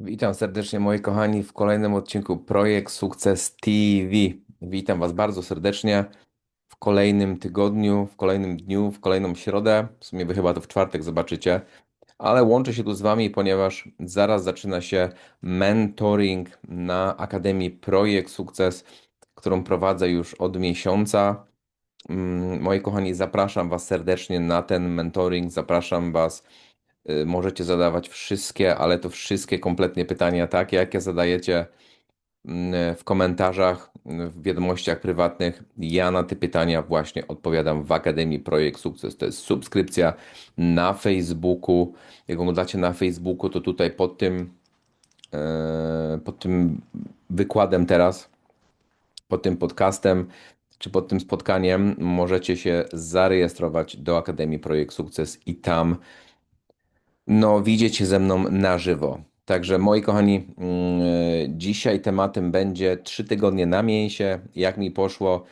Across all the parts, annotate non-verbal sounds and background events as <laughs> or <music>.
Witam serdecznie moi kochani w kolejnym odcinku Projekt Sukces TV. Witam Was bardzo serdecznie w kolejnym tygodniu, w kolejnym dniu, w kolejną środę. W sumie Wy chyba to w czwartek zobaczycie, ale łączę się tu z Wami, ponieważ zaraz zaczyna się mentoring na Akademii Projekt Sukces, którą prowadzę już od miesiąca. Mm, Moi kochani, zapraszam Was serdecznie na ten mentoring. Zapraszam Was Możecie zadawać wszystkie, ale to wszystkie kompletnie pytania takie, jakie zadajecie mm, w komentarzach, w wiadomościach prywatnych. Ja na te pytania właśnie odpowiadam w Akademii Projekt Sukces. To jest subskrypcja na Facebooku. Jak oglądacie na Facebooku, to tutaj pod tym, e, pod tym wykładem teraz, pod tym podcastem, czy pod tym spotkaniem możecie się zarejestrować do Akademii Projekt Sukces i tam no, widzieć się ze mną na żywo. Także moi kochani, mm, dzisiaj tematem będzie trzy tygodnie na mięsie, jak mi poszło,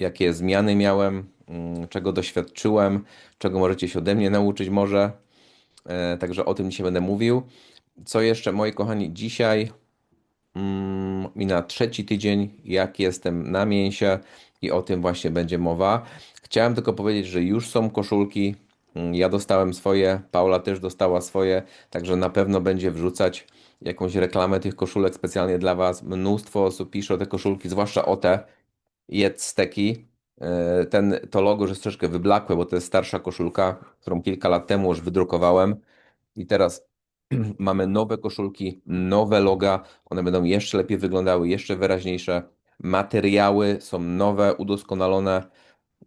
jakie zmiany miałem, mm, czego doświadczyłem, czego możecie się ode mnie nauczyć może. E, Także o tym dzisiaj będę mówił. Co jeszcze, moi kochani, dzisiaj mm, i na trzeci tydzień, jak jestem na mięsie i o tym właśnie będzie mowa. Chciałem tylko powiedzieć, że już są koszulki Mm, Ja dostałem swoje, Paula też dostała swoje, także na pewno będzie wrzucać jakąś reklamę tych koszulek specjalnie dla Was. Mnóstwo osób pisze o te koszulki, zwłaszcza o te Jedz Steki. E, Ten, to logo jest troszkę wyblakłe, bo to jest starsza koszulka, którą kilka lat temu już wydrukowałem. I teraz <clears throat> mamy nowe koszulki, nowe loga. One będą jeszcze lepiej wyglądały, jeszcze wyraźniejsze. Materiały są nowe, udoskonalone.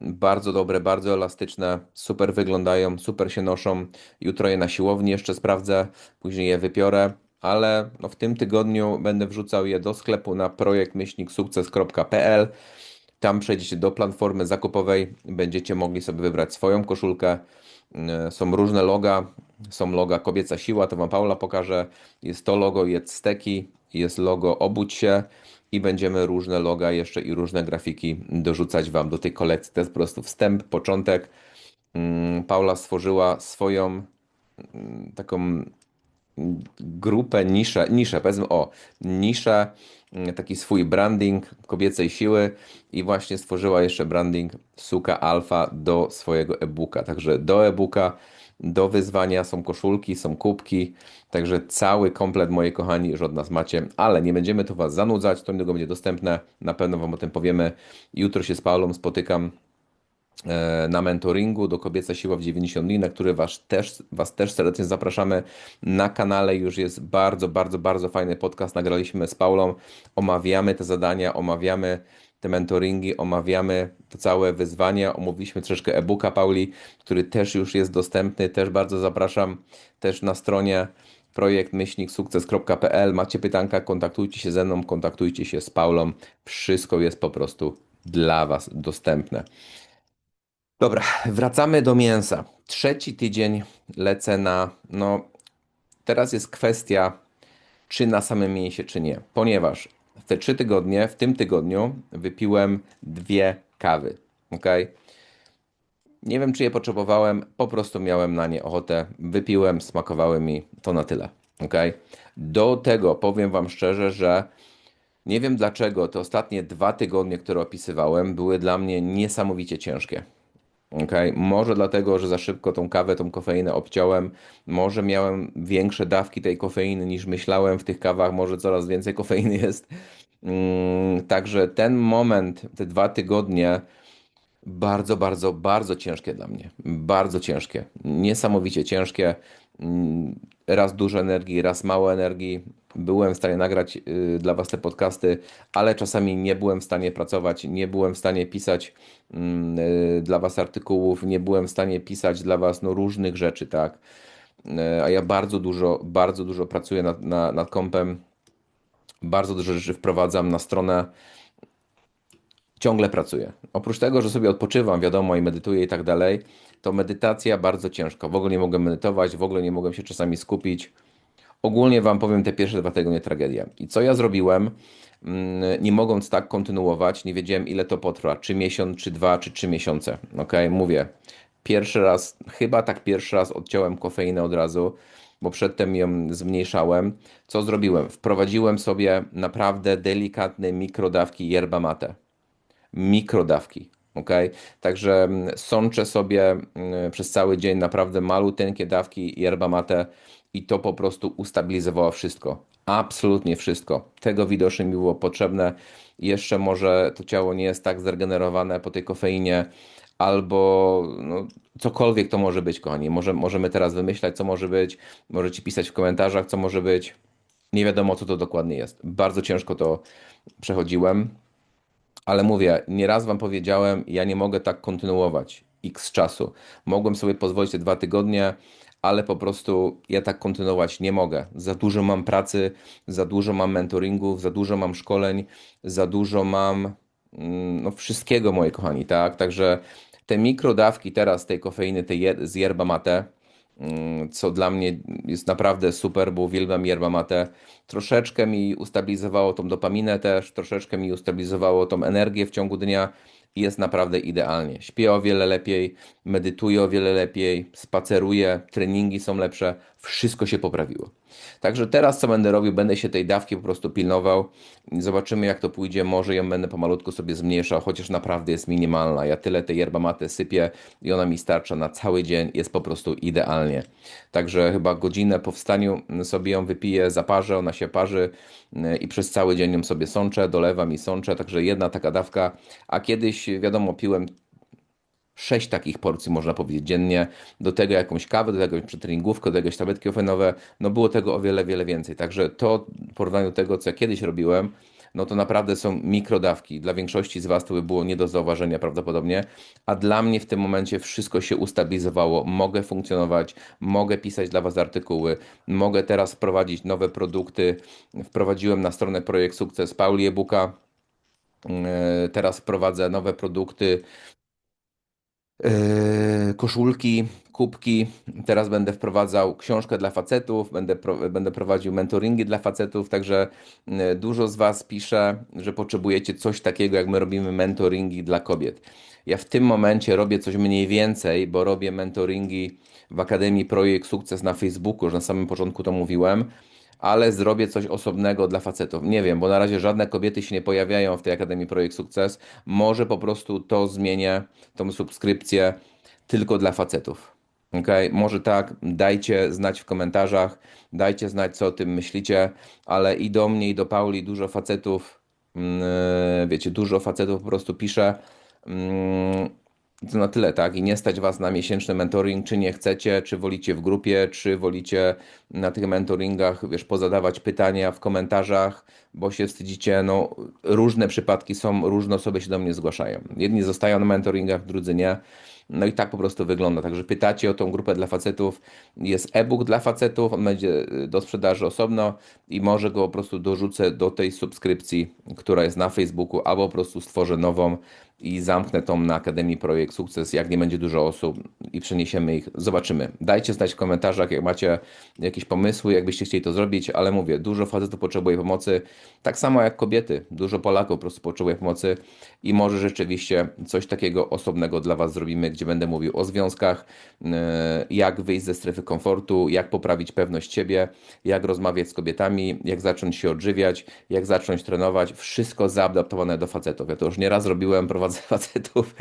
Bardzo dobre, bardzo elastyczne, super wyglądają, super się noszą. Jutro je na siłowni jeszcze sprawdzę, później je wypiorę, ale no w tym tygodniu będę wrzucał je do sklepu na projekt-sukces.pl. Tam przejdziecie do platformy zakupowej, będziecie mogli sobie wybrać swoją koszulkę. Yy, Są różne loga, są loga Kobieca Siła, to Wam Paula pokaże. Jest to logo Jedz Steki, jest logo Obudź się i będziemy różne loga jeszcze i różne grafiki dorzucać Wam do tej kolekcji. To jest po prostu wstęp, początek. Mm, Paula stworzyła swoją mm, taką grupę, niszę, niszę, powiedzmy o, niszę, mm, taki swój branding kobiecej siły i właśnie stworzyła jeszcze branding Suka Alfa do swojego e-booka. Także do e-booka, do wyzwania są koszulki, są kubki, także cały komplet, moi kochani, już od nas macie, ale nie będziemy tu Was zanudzać, to niedługo będzie dostępne, na pewno Wam o tym powiemy. Jutro się z Paulą spotykam e, na mentoringu do Kobieca Siła w 90 dni, na który was też, was też serdecznie zapraszamy. Na kanale już jest bardzo, bardzo, bardzo fajny podcast. Nagraliśmy z Paulą, omawiamy te zadania, omawiamy te mentoringi, omawiamy te całe wyzwania. Omówiliśmy troszeczkę e-booka Pauli, który też już jest dostępny. Też bardzo zapraszam też na stronie projekt-sukces.pl. Macie pytanka, kontaktujcie się ze mną, kontaktujcie się z Paulą. Wszystko jest po prostu dla Was dostępne. Dobra, wracamy do mięsa. Trzeci tydzień lecę na. No, teraz jest kwestia, czy na samym mięsie, czy nie. Ponieważ w te trzy tygodnie, w tym tygodniu wypiłem dwie kawy. Ok? Nie wiem, czy je potrzebowałem, po prostu miałem na nie ochotę. Wypiłem, smakowały mi, to na tyle. Ok? Do tego powiem Wam szczerze, że nie wiem dlaczego te ostatnie dwa tygodnie, które opisywałem, były dla mnie niesamowicie ciężkie. Okej, Może dlatego, że za szybko tą kawę, tą kofeinę obciąłem, może miałem większe dawki tej kofeiny niż myślałem w tych kawach, może coraz więcej kofeiny jest. Mm, Także ten moment, te dwa tygodnie, bardzo, bardzo, bardzo ciężkie dla mnie. Bardzo ciężkie. Niesamowicie ciężkie. Raz dużo energii, raz mało energii. Byłem w stanie nagrać y, dla Was te podcasty, ale czasami nie byłem w stanie pracować, nie byłem w stanie pisać mm, y, dla Was artykułów, nie byłem w stanie pisać dla Was no, różnych rzeczy, tak. Y, A ja bardzo dużo, bardzo dużo pracuję nad, na, nad kompem, bardzo dużo rzeczy wprowadzam na stronę ciągle pracuję. Oprócz tego, że sobie odpoczywam, wiadomo, i medytuję i tak dalej, to medytacja bardzo ciężko. W ogóle nie mogłem medytować, w ogóle nie mogłem się czasami skupić. Ogólnie Wam powiem te pierwsze dwa tygodnie tragedia. I co ja zrobiłem? Mm, Nie mogąc tak kontynuować, nie wiedziałem ile to potrwa, czy miesiąc, czy dwa, czy trzy miesiące. Ok, mówię. Pierwszy raz, chyba tak pierwszy raz odciąłem kofeinę od razu. bo przedtem ją zmniejszałem. Co zrobiłem? Wprowadziłem sobie naprawdę delikatne mikrodawki yerba mate. Mikrodawki. Ok, także mm, sączę sobie mm, przez cały dzień naprawdę maluteńkie dawki yerba mate i to po prostu ustabilizowało wszystko. Absolutnie wszystko. Tego widocznie mi było potrzebne. Jeszcze może to ciało nie jest tak zregenerowane po tej kofeinie, albo no, cokolwiek to może być, kochani. Może, możemy teraz wymyślać, co może być. Możecie pisać w komentarzach, co może być. Nie wiadomo, co to dokładnie jest. Bardzo ciężko to przechodziłem, ale mówię, nieraz Wam powiedziałem, ja nie mogę tak kontynuować x czasu. Mogłem sobie pozwolić te dwa tygodnie, ale po prostu ja tak kontynuować nie mogę. Za dużo mam pracy, za dużo mam mentoringów, za dużo mam szkoleń, za dużo mam mm, no, wszystkiego, moi kochani, tak? Także te mikrodawki teraz tej kofeiny, tej z yerba mate, co dla mnie jest naprawdę super, bo uwielbiam yerba mate, troszeczkę mi ustabilizowało tą dopaminę też, troszeczkę mi ustabilizowało tą energię w ciągu dnia i jest naprawdę idealnie. Śpię o wiele lepiej, medytuję o wiele lepiej, spaceruję, treningi są lepsze, wszystko się poprawiło. Także teraz co będę robił, będę się tej dawki po prostu pilnował. Zobaczymy jak to pójdzie, może ją będę pomalutku sobie zmniejszał, chociaż naprawdę jest minimalna. Ja tyle tej yerba mate sypię i ona mi starcza na cały dzień, jest po prostu idealnie. Także chyba godzinę po wstaniu sobie ją wypiję, zaparzę, ona się parzy y, i przez cały dzień ją sobie sączę, dolewam i sączę, także jedna taka dawka, a kiedyś wiadomo piłem sześć takich porcji, można powiedzieć, dziennie. Do tego jakąś kawę, do tego przetreningówkę, do tego tabletki ofenowe. No było tego o wiele, wiele więcej. Także to w porównaniu do tego, co ja kiedyś robiłem, no to naprawdę są mikrodawki. Dla większości z Was to by było nie do zauważenia prawdopodobnie, a dla mnie w tym momencie wszystko się ustabilizowało. Mogę funkcjonować, mogę pisać dla Was artykuły, mogę teraz wprowadzić nowe produkty. Wprowadziłem na stronę Projekt Sukces Pauli e-booka. Yy, Teraz wprowadzę nowe produkty koszulki, kubki. Teraz będę wprowadzał książkę dla facetów, będę, będę prowadził mentoringi dla facetów, także yy, dużo z Was pisze, że potrzebujecie coś takiego, jak my robimy mentoringi dla kobiet. Ja w tym momencie robię coś mniej więcej, bo robię mentoringi w Akademii Projekt Sukces na Facebooku, już na samym początku to mówiłem ale zrobię coś osobnego dla facetów. Nie wiem, bo na razie żadne kobiety się nie pojawiają w tej Akademii Projekt Sukces. Może po prostu to zmienię, tą subskrypcję tylko dla facetów. Ok, może tak, dajcie znać w komentarzach, dajcie znać, co o tym myślicie, ale i do mnie, i do Pauli dużo facetów, mm, wiecie, dużo facetów po prostu pisze. To na tyle, tak? I nie stać Was na miesięczny mentoring, czy nie chcecie, czy wolicie w grupie, czy wolicie na tych mentoringach, wiesz, pozadawać pytania w komentarzach, bo się wstydzicie. No, różne przypadki są, różne osoby się do mnie zgłaszają. Jedni zostają na mentoringach, drudzy nie. No i tak po prostu wygląda. Także pytacie o tą grupę dla facetów. Jest e-book dla facetów, on będzie do sprzedaży osobno i może go po prostu dorzucę do tej subskrypcji, która jest na Facebooku, albo po prostu stworzę nową i zamknę tą na Akademii Projekt Sukces, jak nie będzie dużo osób i przeniesiemy ich. Zobaczymy. Dajcie znać w komentarzach, jak macie jakieś pomysły, jakbyście chcieli to zrobić, ale mówię, dużo facetów potrzebuje pomocy, tak samo jak kobiety. Dużo Polaków po prostu potrzebuje pomocy i może rzeczywiście coś takiego osobnego dla Was zrobimy, gdzie będę mówił o związkach, yy, jak wyjść ze strefy komfortu, jak poprawić pewność siebie, jak rozmawiać z kobietami, jak zacząć się odżywiać, jak zacząć trenować. Wszystko zaadaptowane do facetów. Ja to już nieraz robiłem, prowadzę facetów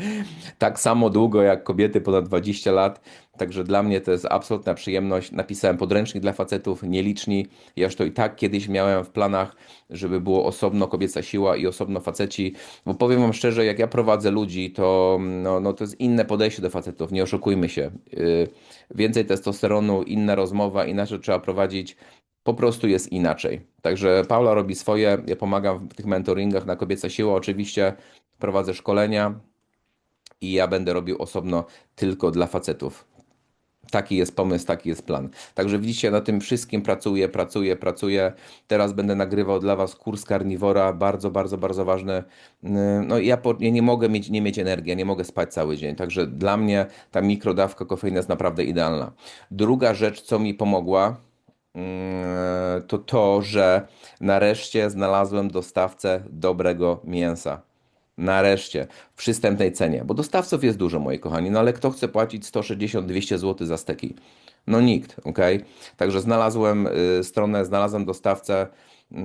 tak samo długo jak kobiety ponad 20 lat. Także dla mnie to jest absolutna przyjemność. Napisałem podręcznik dla facetów, nieliczni. Ja już to i tak kiedyś miałem w planach, żeby było osobno kobieca siła i osobno faceci. Bo powiem Wam szczerze, jak ja prowadzę ludzi, to, no, no to jest inne podejście do facetów, nie oszukujmy się. Yy, więcej testosteronu, inna rozmowa, inaczej trzeba prowadzić po prostu jest inaczej. Także Paula robi swoje, ja pomagam w tych mentoringach na kobieca siła. Oczywiście prowadzę szkolenia i ja będę robił osobno tylko dla facetów. Taki jest pomysł, taki jest plan. Także widzicie, na tym wszystkim pracuję, pracuję, pracuję. Teraz będę nagrywał dla Was kurs karniwora, bardzo, bardzo, bardzo ważny. No ja, po, ja nie mogę mieć, nie mieć energii, ja nie mogę spać cały dzień. Także dla mnie ta mikrodawka kofeiny jest naprawdę idealna. Druga rzecz, co mi pomogła, to to, że nareszcie znalazłem dostawcę dobrego mięsa. Nareszcie, w przystępnej cenie, bo dostawców jest dużo, moi kochani, no ale kto chce płacić 160-200 zł za steki? No nikt, ok? Także znalazłem y, stronę, znalazłem dostawcę, y,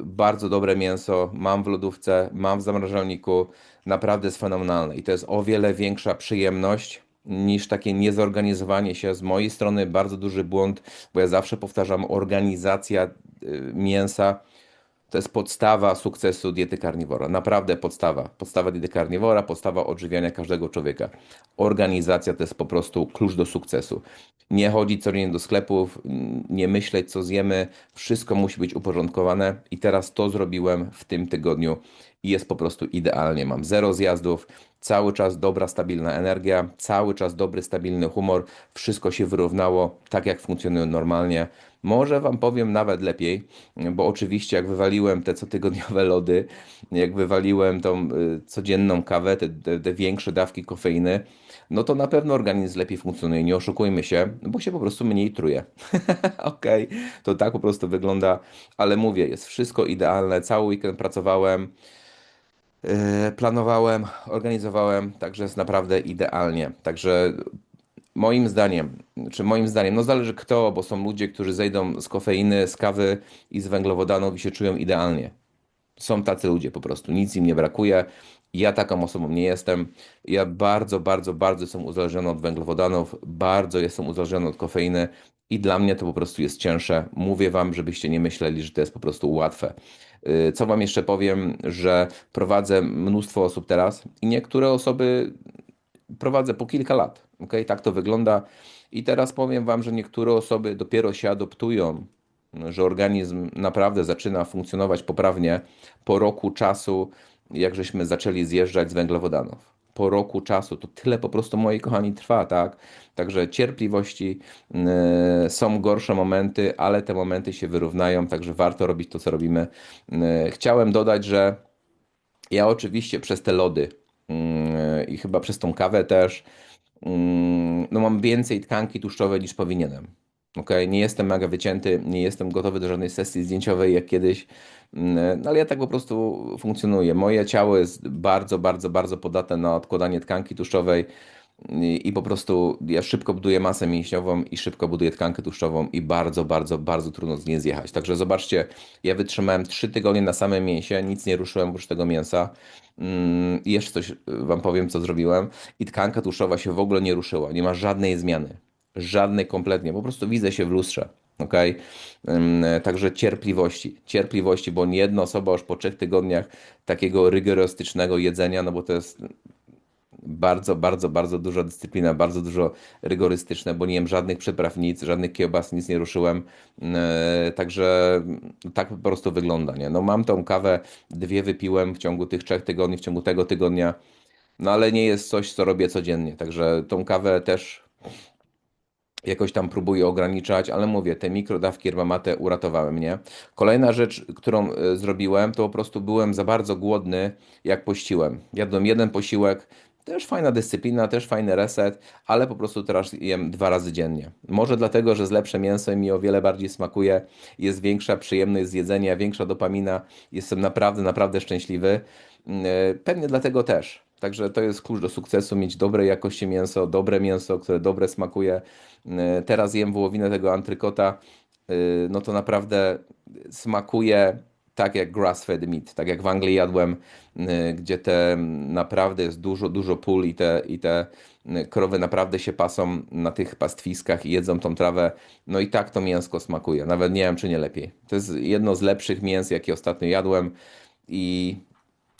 bardzo dobre mięso, mam w lodówce, mam w zamrażalniku, naprawdę jest fenomenalne i to jest o wiele większa przyjemność niż takie niezorganizowanie się z mojej strony, bardzo duży błąd, bo ja zawsze powtarzam, organizacja y, mięsa to jest podstawa sukcesu diety karniwora. Naprawdę podstawa. Podstawa diety karniwora, podstawa odżywiania każdego człowieka. Organizacja to jest po prostu klucz do sukcesu. Nie chodzić codziennie do sklepów, nie myśleć co zjemy. Wszystko musi być uporządkowane i teraz to zrobiłem w tym tygodniu i jest po prostu idealnie. Mam zero zjazdów, cały czas dobra, stabilna energia, cały czas dobry, stabilny humor. Wszystko się wyrównało tak, jak funkcjonuje normalnie. Może Wam powiem nawet lepiej, bo oczywiście jak wywaliłem te cotygodniowe lody, jak wywaliłem tą y, codzienną kawę, te, te, te większe dawki kofeiny, no to na pewno organizm lepiej funkcjonuje, nie oszukujmy się, bo się po prostu mniej truje. <laughs> Okej, okay. to tak po prostu wygląda, ale mówię, jest wszystko idealne, cały weekend pracowałem, planowałem, organizowałem, także jest naprawdę idealnie. Także Moim zdaniem, czy moim zdaniem, no zależy kto, bo są ludzie, którzy zejdą z kofeiny, z kawy i z węglowodanów i się czują idealnie. Są tacy ludzie po prostu, nic im nie brakuje. Ja taką osobą nie jestem. Ja bardzo, bardzo, bardzo jestem uzależniony od węglowodanów, bardzo jestem uzależniony od kofeiny i dla mnie to po prostu jest cięższe. Mówię Wam, żebyście nie myśleli, że to jest po prostu łatwe. Y, co Wam jeszcze powiem, że prowadzę mnóstwo osób teraz i niektóre osoby prowadzę po kilka lat. Okay? Tak to wygląda. I teraz powiem Wam, że niektóre osoby dopiero się adoptują, że organizm naprawdę zaczyna funkcjonować poprawnie po roku czasu, jak żeśmy zaczęli zjeżdżać z węglowodanów. Po roku czasu to tyle po prostu, moi kochani, trwa, tak? Także cierpliwości, yy, są gorsze momenty, ale te momenty się wyrównają, także warto robić to, co robimy. Yy, chciałem dodać, że ja oczywiście przez te lody yy, i chyba przez tą kawę też no mam więcej tkanki tłuszczowej niż powinienem. Okay? Nie jestem mega wycięty, nie jestem gotowy do żadnej sesji zdjęciowej jak kiedyś, ale ja tak po prostu funkcjonuję. Moje ciało jest bardzo, bardzo, bardzo podatne na odkładanie tkanki tłuszczowej i po prostu ja szybko buduję masę mięśniową i szybko buduję tkankę tłuszczową i bardzo, bardzo, bardzo trudno z niej zjechać. Także zobaczcie, ja wytrzymałem 3 tygodnie na samym mięsie, nic nie ruszyłem oprócz tego mięsa. Mm, I jeszcze coś Wam powiem, co zrobiłem. I tkanka tłuszczowa się w ogóle nie ruszyła, nie ma żadnej zmiany. Żadnej kompletnie, po prostu widzę się w lustrze. Ok, także cierpliwości, cierpliwości, bo nie jedna osoba już po trzech tygodniach takiego rygorystycznego jedzenia, no bo to jest bardzo, bardzo, bardzo duża dyscyplina, bardzo dużo rygorystyczne, bo nie jem żadnych przypraw, nic, żadnych kiełbas, nic nie ruszyłem. E, także tak po prostu wygląda. Nie? No mam tą kawę, dwie wypiłem w ciągu tych trzech tygodni, w ciągu tego tygodnia, no ale nie jest coś, co robię codziennie. Także tą kawę też jakoś tam próbuję ograniczać, ale mówię, te mikrodawki mate uratowały mnie. Kolejna rzecz, którą e, zrobiłem, to po prostu byłem za bardzo głodny, jak pościłem. Jadłem jeden posiłek, też fajna dyscyplina, też fajny reset, ale po prostu teraz jem dwa razy dziennie. Może dlatego, że z lepsze mięso mi o wiele bardziej smakuje, jest większa przyjemność z jedzenia, większa dopamina, jestem naprawdę, naprawdę szczęśliwy. Mm, e, pewnie dlatego też. Także to jest klucz do sukcesu, mieć dobrej jakości mięso, dobre mięso, które dobre smakuje. E, teraz jem wołowinę tego antrykota, e, no to naprawdę smakuje tak jak grass-fed meat, tak jak w Anglii jadłem, y, gdzie te naprawdę jest dużo, dużo pól i te, i te y, krowy naprawdę się pasą na tych pastwiskach i jedzą tą trawę. No i tak to mięsko smakuje. Nawet nie wiem, czy nie lepiej. To jest jedno z lepszych mięs, jakie ostatnio jadłem i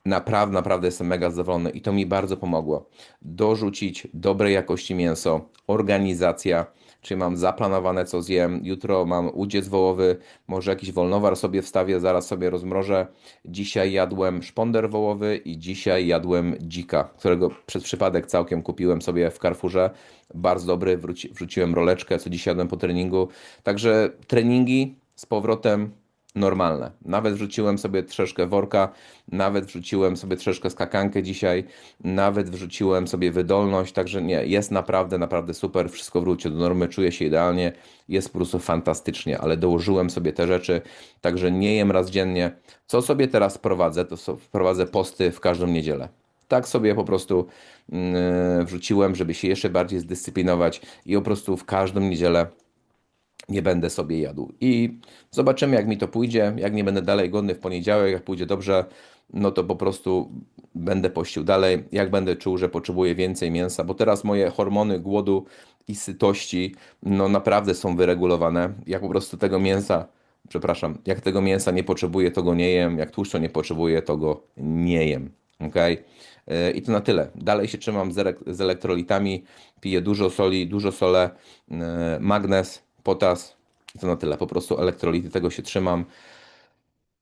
naprawdę, naprawdę jestem mega zadowolony i to mi bardzo pomogło. Dorzucić dobrej jakości mięso, organizacja, Czyli mam zaplanowane, co zjem. Jutro mam udziec wołowy, może jakiś wolnowar sobie wstawię, zaraz sobie rozmrożę. Dzisiaj jadłem szponder wołowy i dzisiaj jadłem dzika, którego przez przypadek całkiem kupiłem sobie w Carrefourze. Bardzo dobry, wróci, wrzuciłem roleczkę, co dzisiaj jadłem po treningu. Także treningi z powrotem normalne. Nawet wrzuciłem sobie troszeczkę worka, nawet wrzuciłem sobie troszeczkę skakankę dzisiaj, nawet wrzuciłem sobie wydolność, także nie, jest naprawdę, naprawdę super, wszystko wróci do normy, czuję się idealnie, jest po prostu fantastycznie, ale dołożyłem sobie te rzeczy, także nie jem raz dziennie. Co sobie teraz prowadzę, to wprowadzę posty w każdą niedzielę. tak sobie po prostu mm, wrzuciłem, żeby się jeszcze bardziej zdyscyplinować i po prostu w każdą niedzielę nie będę sobie jadł. I zobaczymy, jak mi to pójdzie. Jak nie będę dalej godny w poniedziałek, jak pójdzie dobrze, no to po prostu będę pościł dalej. Jak będę czuł, że potrzebuję więcej mięsa, bo teraz moje hormony głodu i sytości, no naprawdę są wyregulowane. Jak po prostu tego mięsa, przepraszam, jak tego mięsa nie potrzebuję, to go nie jem. Jak tłuszczu nie potrzebuję, to go nie jem. Ok? I to na tyle. Dalej się trzymam z, elektrolitami, piję dużo soli, dużo sole, e, magnez, potas. To na tyle. Po prostu elektrolity, tego się trzymam.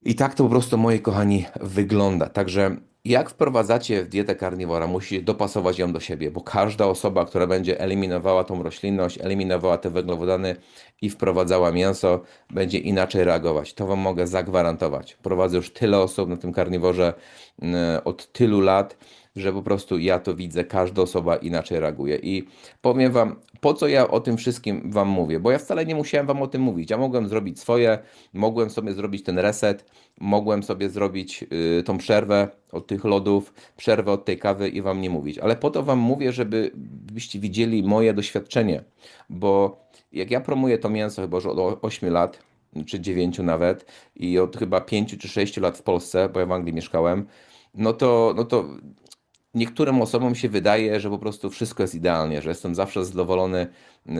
I tak to po prostu, moi kochani, wygląda. Także jak wprowadzacie w dietę karniwora, musicie dopasować ją do siebie, bo każda osoba, która będzie eliminowała tą roślinność, eliminowała te węglowodany i wprowadzała mięso, będzie inaczej reagować. To Wam mogę zagwarantować. Prowadzę już tyle osób na tym karniworze mm, od tylu lat, że po prostu ja to widzę, każda osoba inaczej reaguje. I powiem Wam, po co ja o tym wszystkim Wam mówię? Bo ja wcale nie musiałem Wam o tym mówić. Ja mogłem zrobić swoje, mogłem sobie zrobić ten reset, mogłem sobie zrobić y, tą przerwę od tych lodów, przerwę od tej kawy i Wam nie mówić. Ale po to Wam mówię, żebyście widzieli moje doświadczenie, bo jak ja promuję to mięso chyba już od 8 lat, czy 9 nawet, i od chyba 5 czy 6 lat w Polsce, bo ja w Anglii mieszkałem, no to, no to niektórym osobom się wydaje, że po prostu wszystko jest idealnie, że jestem zawsze zadowolony,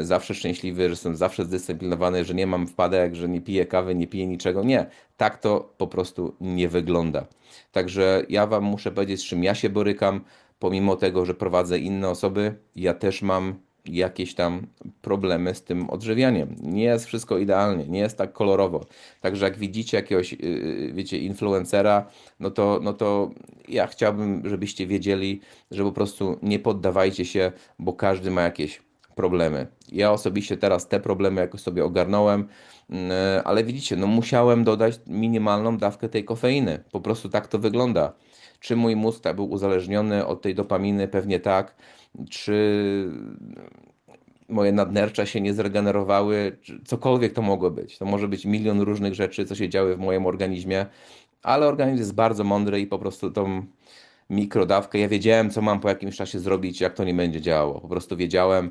zawsze szczęśliwy, że jestem zawsze zdyscyplinowany, że nie mam wpadek, że nie piję kawy, nie piję niczego. Nie, tak to po prostu nie wygląda. Także ja Wam muszę powiedzieć, z czym ja się borykam, pomimo tego, że prowadzę inne osoby, ja też mam jakieś tam problemy z tym odżywianiem. Nie jest wszystko idealnie, nie jest tak kolorowo. Także jak widzicie jakiegoś, y, y, wiecie, influencera, no to, no to ja chciałbym, żebyście wiedzieli, że po prostu nie poddawajcie się, bo każdy ma jakieś problemy. Ja osobiście teraz te problemy jakoś sobie ogarnąłem, mm, ale widzicie, no musiałem dodać minimalną dawkę tej kofeiny. Po prostu tak to wygląda. Czy mój mózg tak był uzależniony od tej dopaminy? Pewnie tak czy moje nadnercza się nie zregenerowały, czy cokolwiek to mogło być. To może być milion różnych rzeczy, co się działy w moim organizmie, ale organizm jest bardzo mądry i po prostu tą mikrodawkę. Ja wiedziałem, co mam po jakimś czasie zrobić, jak to nie będzie działało. Po prostu wiedziałem.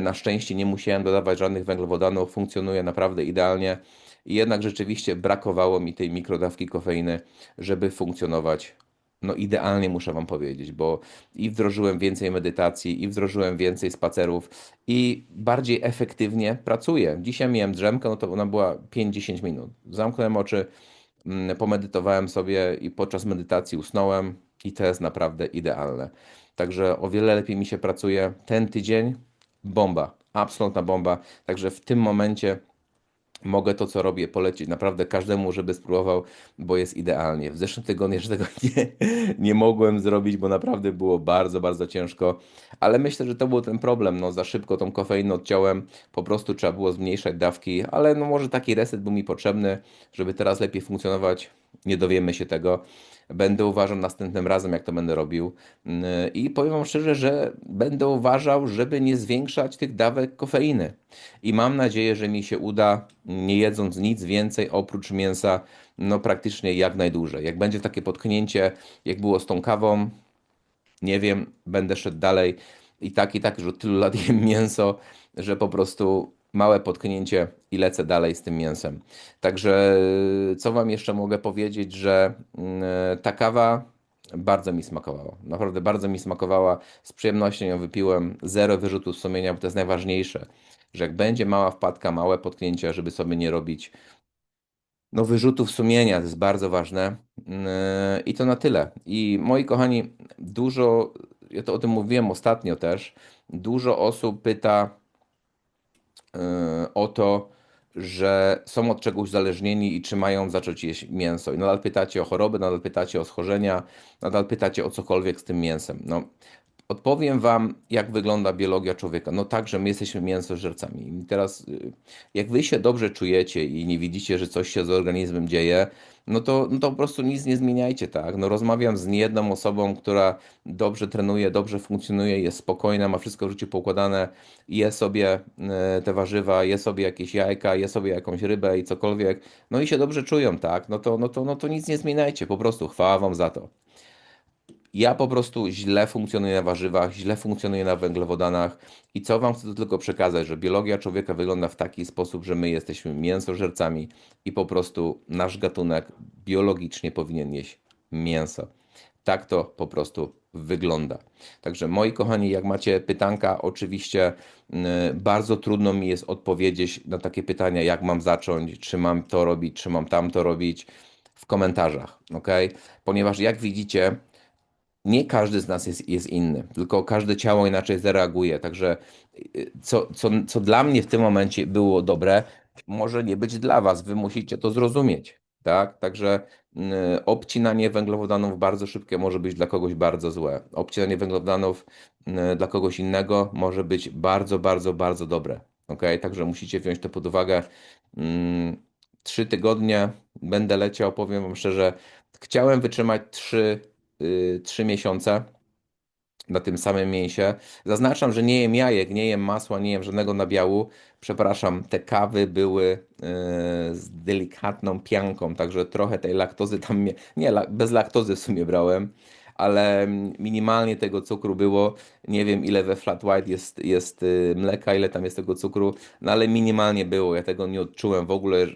Na szczęście nie musiałem dodawać żadnych węglowodanów, funkcjonuje naprawdę idealnie. Jednak rzeczywiście brakowało mi tej mikrodawki kofeiny, żeby funkcjonować no idealnie muszę Wam powiedzieć, bo i wdrożyłem więcej medytacji, i wdrożyłem więcej spacerów, i bardziej efektywnie pracuję. Dzisiaj miałem drzemkę, no to ona była 5-10 minut. Zamknąłem oczy, mm, pomedytowałem sobie i podczas medytacji usnąłem, i to jest naprawdę idealne. Także o wiele lepiej mi się pracuje. Ten tydzień bomba, absolutna bomba. Także w tym momencie mogę to, co robię, polecić naprawdę każdemu, żeby spróbował, bo jest idealnie. W zeszłym tygodniu jeszcze tego nie, nie mogłem zrobić, bo naprawdę było bardzo, bardzo ciężko, ale myślę, że to był ten problem. No, za szybko tą kofeinę odciąłem, po prostu trzeba było zmniejszać dawki, ale no, może taki reset był mi potrzebny, żeby teraz lepiej funkcjonować. Nie dowiemy się tego. Będę uważał następnym razem, jak to będę robił. I powiem Wam szczerze, że będę uważał, żeby nie zwiększać tych dawek kofeiny. I mam nadzieję, że mi się uda, nie jedząc nic więcej oprócz mięsa, no praktycznie jak najdłużej. Jak będzie takie potknięcie, jak było z tą kawą, nie wiem, będę szedł dalej. I tak, i tak już od tylu lat <laughs> jem mięso, że po prostu małe potknięcie i lecę dalej z tym mięsem. Także co Wam jeszcze mogę powiedzieć, że mm, ta kawa bardzo mi smakowała. Naprawdę bardzo mi smakowała. Z przyjemnością ją wypiłem. Zero wyrzutów sumienia, bo to jest najważniejsze, że jak będzie mała wpadka, małe potknięcia, żeby sobie nie robić no, wyrzutów sumienia, to jest bardzo ważne. Mm, I to na tyle. I moi kochani, dużo, ja to o tym mówiłem ostatnio też, dużo osób pyta, o to, że są od czegoś uzależnieni i czy mają zacząć jeść mięso. I nadal pytacie o choroby, nadal pytacie o schorzenia, nadal pytacie o cokolwiek z tym mięsem. No, Odpowiem Wam, jak wygląda biologia człowieka. No tak, że my jesteśmy mięsożercami. I teraz, y, jak Wy się dobrze czujecie i nie widzicie, że coś się z organizmem dzieje, no to, no to po prostu nic nie zmieniajcie, tak? No rozmawiam z niejedną osobą, która dobrze trenuje, dobrze funkcjonuje, jest spokojna, ma wszystko w życiu poukładane, je sobie y, te warzywa, je sobie jakieś jajka, je sobie jakąś rybę i cokolwiek, no i się dobrze czują, tak? No to, no to, no to nic nie zmieniajcie, po prostu chwała Wam za to. Ja po prostu źle funkcjonuję na warzywach, źle funkcjonuję na węglowodanach i co wam chcę tylko przekazać, że biologia człowieka wygląda w taki sposób, że my jesteśmy mięsożercami i po prostu nasz gatunek biologicznie powinien jeść mięso. Tak to po prostu wygląda. Także moi kochani, jak macie pytanka, oczywiście y, bardzo trudno mi jest odpowiedzieć na takie pytania, jak mam zacząć, czy mam to robić, czy mam tamto robić w komentarzach, ok? Ponieważ jak widzicie, nie każdy z nas jest, jest inny, tylko każde ciało inaczej zareaguje. Także y, co, co, co dla mnie w tym momencie było dobre, może nie być dla was. Wy musicie to zrozumieć. Tak? Także obcinanie węglowodanów bardzo szybkie może być dla kogoś bardzo złe. Obcinanie węglowodanów dla kogoś innego może być bardzo, bardzo, bardzo dobre. Ok? Także musicie wziąć to pod uwagę. Mm, Trzy tygodnie będę leciał, powiem wam szczerze, chciałem wytrzymać trzy y, trzy miesiące na tym samym mięsie. Zaznaczam, że nie jem jajek, nie jem masła, nie jem żadnego nabiału. Przepraszam, te kawy były y, z delikatną pianką, także trochę tej laktozy tam nie, la- bez laktozy w sumie brałem, ale minimalnie tego cukru było. Nie wiem, ile we flat white jest, jest y, mleka, ile tam jest tego cukru, no ale minimalnie było. Ja tego nie odczułem w ogóle,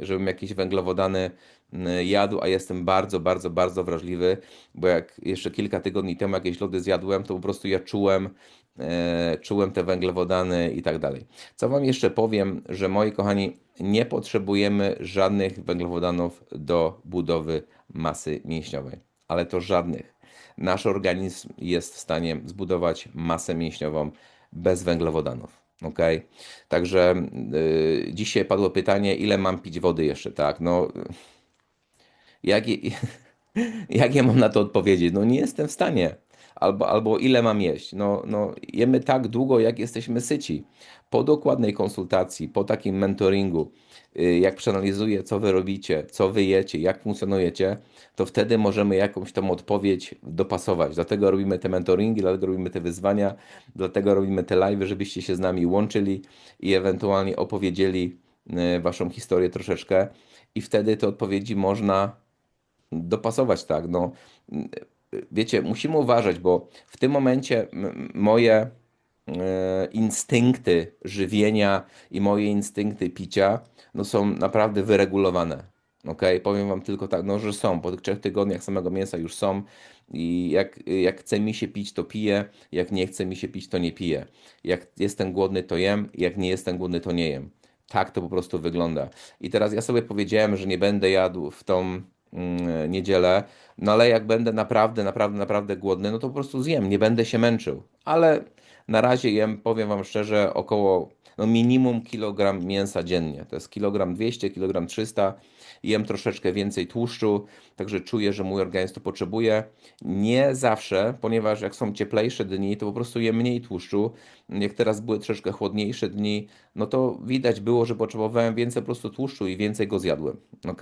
żebym jakieś węglowodany y, jadł, a jestem bardzo, bardzo, bardzo wrażliwy, bo jak jeszcze kilka tygodni temu jakieś lody zjadłem, to po prostu ja czułem, e, czułem te węglowodany i tak dalej. Co Wam jeszcze powiem, że moi kochani, nie potrzebujemy żadnych węglowodanów do budowy masy mięśniowej, ale to żadnych. Nasz organizm jest w stanie zbudować masę mięśniową bez węglowodanów. Ok? Także y, dzisiaj padło pytanie, ile mam pić wody jeszcze, tak? No, jak, je- jak ja mam na to odpowiedzieć? No nie jestem w stanie. Albo, albo ile mam jeść? No, no jemy tak długo, jak jesteśmy syci. Po dokładnej konsultacji, po takim mentoringu, y, jak przeanalizuję, co wy robicie, co wy jecie, jak funkcjonujecie, to wtedy możemy jakąś tą odpowiedź dopasować. Dlatego robimy te mentoringi, dlatego robimy te wyzwania, dlatego robimy te live'y, żebyście się z nami łączyli i ewentualnie opowiedzieli y, waszą historię troszeczkę i wtedy te odpowiedzi można dopasować, tak, no. Wiecie, musimy uważać, bo w tym momencie moje e, instynkty żywienia i moje instynkty picia, no są naprawdę wyregulowane. Ok, powiem wam tylko tak, no, że są. Po tych trzech tygodniach samego mięsa już są i jak, jak chce mi się pić, to piję, jak nie chce mi się pić, to nie piję. Jak jestem głodny, to jem, jak nie jestem głodny, to nie jem. Tak to po prostu wygląda. I teraz ja sobie powiedziałem, że nie będę jadł w tą niedzielę, no ale jak będę naprawdę, naprawdę, naprawdę głodny, no to po prostu zjem, nie będę się męczył. Ale na razie jem, powiem Wam szczerze, około no minimum kilogram mięsa dziennie. To jest kilogram 200, kilogram 300. Jem troszeczkę więcej tłuszczu, także czuję, że mój organizm to potrzebuje. Nie zawsze, ponieważ jak są cieplejsze dni, to po prostu jem mniej tłuszczu. Jak teraz były troszeczkę chłodniejsze dni, no to widać było, że potrzebowałem więcej po prostu tłuszczu i więcej go zjadłem. ok?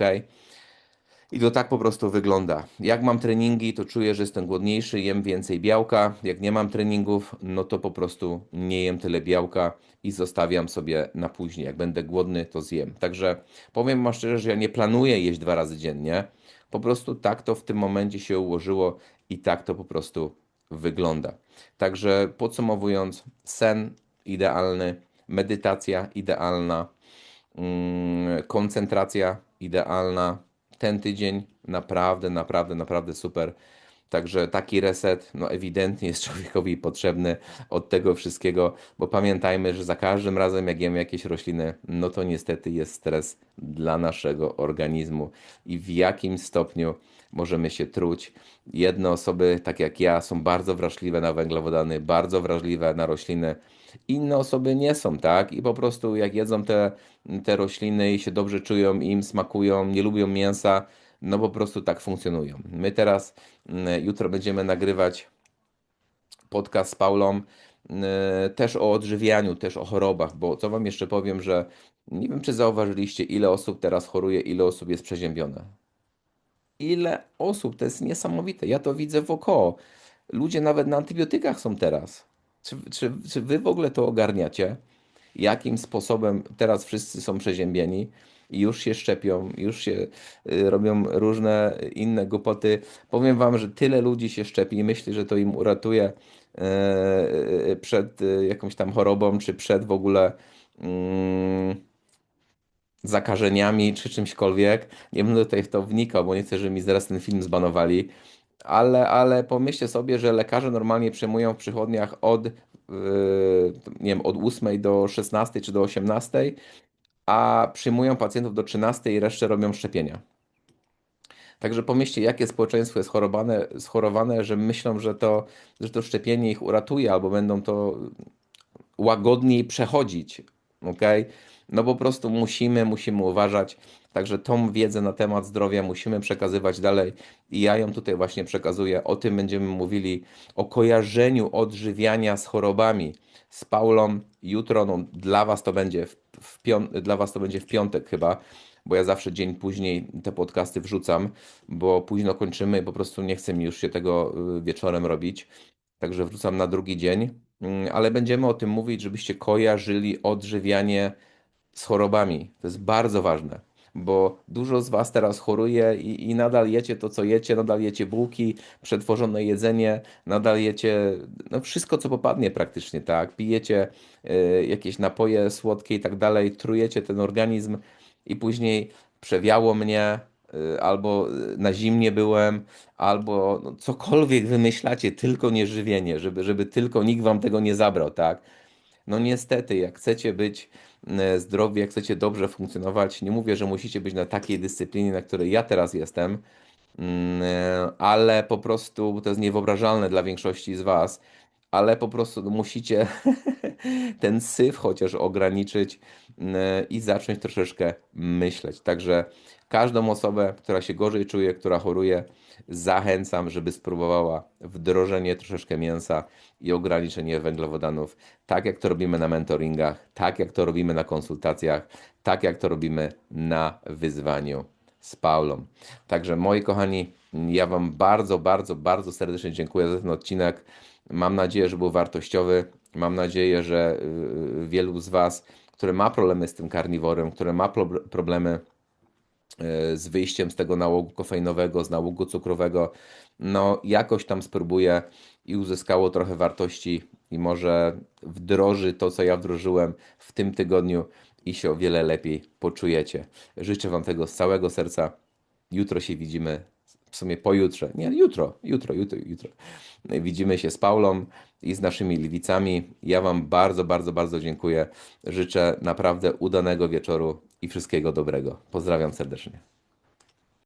I to tak po prostu wygląda. Jak mam treningi, to czuję, że jestem głodniejszy, jem więcej białka. Jak nie mam treningów, no to po prostu nie jem tyle białka i zostawiam sobie na później. Jak będę głodny, to zjem. Także powiem wam szczerze, że ja nie planuję jeść dwa razy dziennie. Po prostu tak to w tym momencie się ułożyło i tak to po prostu wygląda. Także podsumowując, sen idealny, medytacja idealna, mm, koncentracja idealna. Ten tydzień naprawdę, naprawdę, naprawdę super. Także taki reset, no ewidentnie jest <laughs> człowiekowi potrzebny od tego wszystkiego, bo pamiętajmy, że za każdym razem jak jemy jakieś rośliny, no to niestety jest stres dla naszego organizmu i w jakim stopniu możemy się truć. Jedne osoby, tak jak ja, są bardzo wrażliwe na węglowodany, bardzo wrażliwe na rośliny. Inne osoby nie są, tak? I po prostu jak jedzą te, te rośliny i się dobrze czują, im smakują, nie lubią mięsa, no po prostu tak funkcjonują. My teraz, mm, jutro będziemy nagrywać podcast z Paulą e, też o odżywianiu, też o chorobach, bo co Wam jeszcze powiem, że nie wiem, czy zauważyliście, ile osób teraz choruje, ile osób jest przeziębione. Ile osób, to jest niesamowite. Ja to widzę wokoło. Ludzie nawet na antybiotykach są teraz. Czy, czy, czy Wy w ogóle to ogarniacie? Jakim sposobem teraz wszyscy są przeziębieni? i już się szczepią, już się y, robią różne inne głupoty. Powiem wam, że tyle ludzi się szczepi i myśli, że to im uratuje e, e, przed jakąś tam chorobą, czy przed w ogóle mm, zakażeniami, czy czymśkolwiek. Nie będę tutaj w to wnikał, bo nie chcę, żeby mi zaraz ten film zbanowali. Ale, ale pomyślcie sobie, że lekarze normalnie przyjmują w przychodniach od, yy, nie wiem, od 8 do 16 czy do 18, a przyjmują pacjentów do 13 i resztę robią szczepienia. Także pomyślcie, jakie społeczeństwo jest chorowane, schorowane, że myślą, że to, że to szczepienie ich uratuje, albo będą to łagodniej przechodzić. ok? No po prostu musimy, musimy uważać. Także tą wiedzę na temat zdrowia musimy przekazywać dalej i ja ją tutaj właśnie przekazuję. O tym będziemy mówili, o kojarzeniu odżywiania z chorobami. Z Paulą jutro, no dla Was to będzie w, w dla Was to będzie w piątek chyba, bo ja zawsze dzień później te podcasty wrzucam, bo późno kończymy i po prostu nie chcę mi już się tego y, wieczorem robić. Także wrzucam na drugi dzień, Mm, ale będziemy o tym mówić, żebyście kojarzyli odżywianie z chorobami. To jest bardzo ważne, bo dużo z Was teraz choruje i, i nadal jecie to, co jecie, nadal jecie bułki, przetworzone jedzenie, nadal jecie no wszystko, co popadnie praktycznie, tak? Pijecie y, jakieś napoje słodkie i tak dalej, trujecie ten organizm i później przewiało mnie, y, albo na zimnie byłem, albo no, cokolwiek wymyślacie, tylko nie żywienie, żeby, żeby tylko nikt wam tego nie zabrał, tak? No niestety, jak chcecie być zdrowi, jak chcecie dobrze funkcjonować, nie mówię, że musicie być na takiej dyscyplinie, na której ja teraz jestem, mm, e, ale po prostu, to jest niewyobrażalne dla większości z Was, ale po prostu musicie <laughs> ten syf chociaż ograniczyć mm, i zacząć troszeczkę myśleć. Także każdą osobę, która się gorzej czuje, która choruje, zachęcam, żeby spróbowała wdrożenie troszeczkę mięsa i ograniczenie węglowodanów, tak jak to robimy na mentoringach, tak jak to robimy na konsultacjach, tak jak to robimy na wyzwaniu z Paulą. Także moi kochani, ja Wam bardzo, bardzo, bardzo serdecznie dziękuję za ten odcinek. Mam nadzieję, że był wartościowy. Mam nadzieję, że y, wielu z Was, które ma problemy z tym karniworem, które ma problemy y, z wyjściem z tego nałogu kofeinowego, z nałogu cukrowego, no jakoś tam spróbuje i uzyskało trochę wartości i może wdroży to, co ja wdrożyłem w tym tygodniu i się o wiele lepiej poczujecie. Życzę Wam tego z całego serca. Jutro się widzimy w sumie pojutrze, nie, jutro, jutro, jutro, jutro. Widzimy się z Paulą i z naszymi Lwicami. Ja Wam bardzo, bardzo, bardzo dziękuję. Życzę naprawdę udanego wieczoru i wszystkiego dobrego. Pozdrawiam serdecznie.